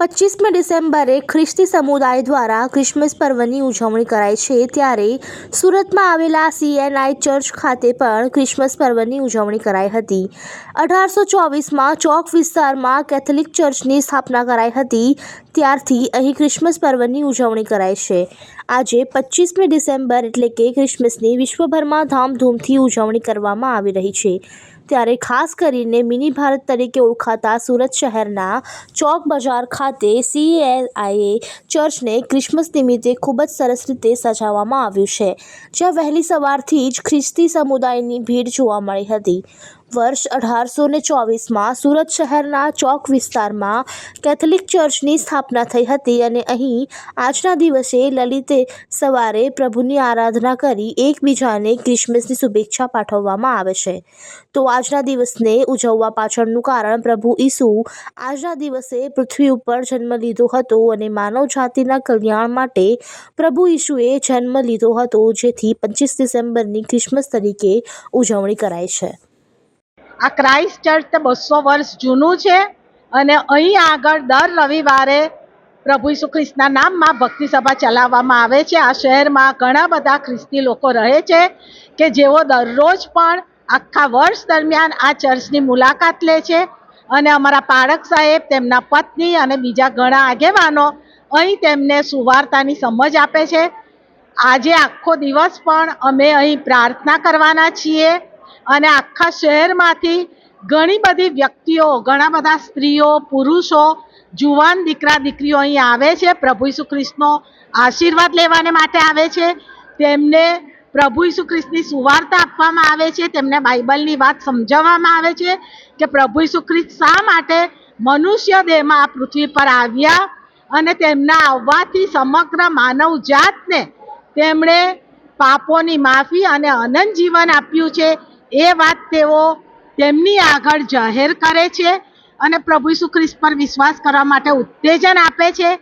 પચીસમી ડિસેમ્બરે ખ્રિસ્તી સમુદાય દ્વારા ક્રિસમસ પર્વની ઉજવણી કરાય છે ત્યારે સુરતમાં આવેલા સીએનઆઈ ચર્ચ ખાતે પણ ક્રિસમસ પર્વની ઉજવણી કરાઈ હતી. અઢારસો ચોવીસમાં ચોક વિસ્તારમાં કેથલિક ચર્ચની સ્થાપના કરાઈ હતી. ત્યારથી અહીં ક્રિસમસ પર્વની ઉજવણી કરાય છે. આજે પચીસમી ડિસેમ્બર એટલે કે ક્રિસમસની વિશ્વભરમાં ધામધૂમથી ઉજવણી કરવામાં આવી રહી છે. ત્યારે ખાસ કરીને મિની ભારત તરીકે ઓળખાતા સુરત શહેરના ચોક બજાર ખાતે સીએઆઈએ ચર્ચને ક્રિસમસ નિમિત્તે ખૂબ જ સરસ રીતે સજાવવામાં આવ્યું છે. જ્યાં વહેલી સવારથી જ ખ્રિસ્તી સમુદાયની ભીડ જોવા મળી હતી. વર્ષ અઢારસો ને ચોવીસમાં સુરત શહેરના ચોક વિસ્તારમાં કેથલિક ચર્ચની સ્થાપના થઈ હતી અને અહીં આજના દિવસે લલિતે સવારે પ્રભુની આરાધના કરી એકબીજાને ક્રિસમસની શુભેચ્છા પાઠવવામાં આવે છે. તો આજના દિવસને ઉજવવા પાછળનું કારણ પ્રભુ ઈસુ આજના દિવસે પૃથ્વી ઉપર જન્મ લીધો હતો અને માનવ જાતિના કલ્યાણ માટે પ્રભુ ઈસુએ જન્મ લીધો હતો, જેથી પચીસ ડિસેમ્બરની ક્રિસમસ તરીકે ઉજવણી કરાય છે. આ ક્રાઇસ્ટ ચર્ચ બસો વર્ષ જૂનું છે અને અહીં આગળ દર રવિવારે પ્રભુ ઈસુ ખ્રિસ્તના નામમાં ભક્તિ સભા ચલાવવામાં આવે છે. આ શહેરમાં ઘણા બધા ખ્રિસ્તી લોકો રહે છે કે જેઓ દરરોજ પણ આખા વર્ષ દરમિયાન આ ચર્ચની મુલાકાત લે છે અને અમારા પાળક સાહેબ, તેમના પત્ની અને બીજા ઘણા આગેવાનો અહીં તેમને સુવાર્તાની સમજ આપે છે. આજે આખો દિવસ પણ અમે અહીં પ્રાર્થના કરવાના છીએ. અને આખા શહેરમાંથી ઘણી બધી વ્યક્તિઓ, ઘણા બધા સ્ત્રીઓ, પુરુષો, જુવાન દીકરા, દીકરીઓ અહીં આવે છે. પ્રભુ ઈસુ ખ્રિસ્તનો આશીર્વાદ લેવાને માટે આવે છે. તેમને પ્રભુ ઈસુ ખ્રિસ્તની સુવાર્તા આપવામાં આવે છે. તેમને બાઇબલની વાત સમજાવવામાં આવે છે કે પ્રભુ ઈસુ ખ્રિસ્ત શા માટે મનુષ્ય દેહમાં આ પૃથ્વી પર આવ્યા અને તેમના આવવાથી સમગ્ર માનવ જાતને તેમણે પાપોની માફી અને અનંત જીવન આપ્યું છે. એ વાત તેઓ તેમની આગળ જાહેર કરે છે અને પ્રભુ ઈસુ ખ્રિસ્ત પર વિશ્વાસ કરવા માટે ઉત્તેજન આપે છે.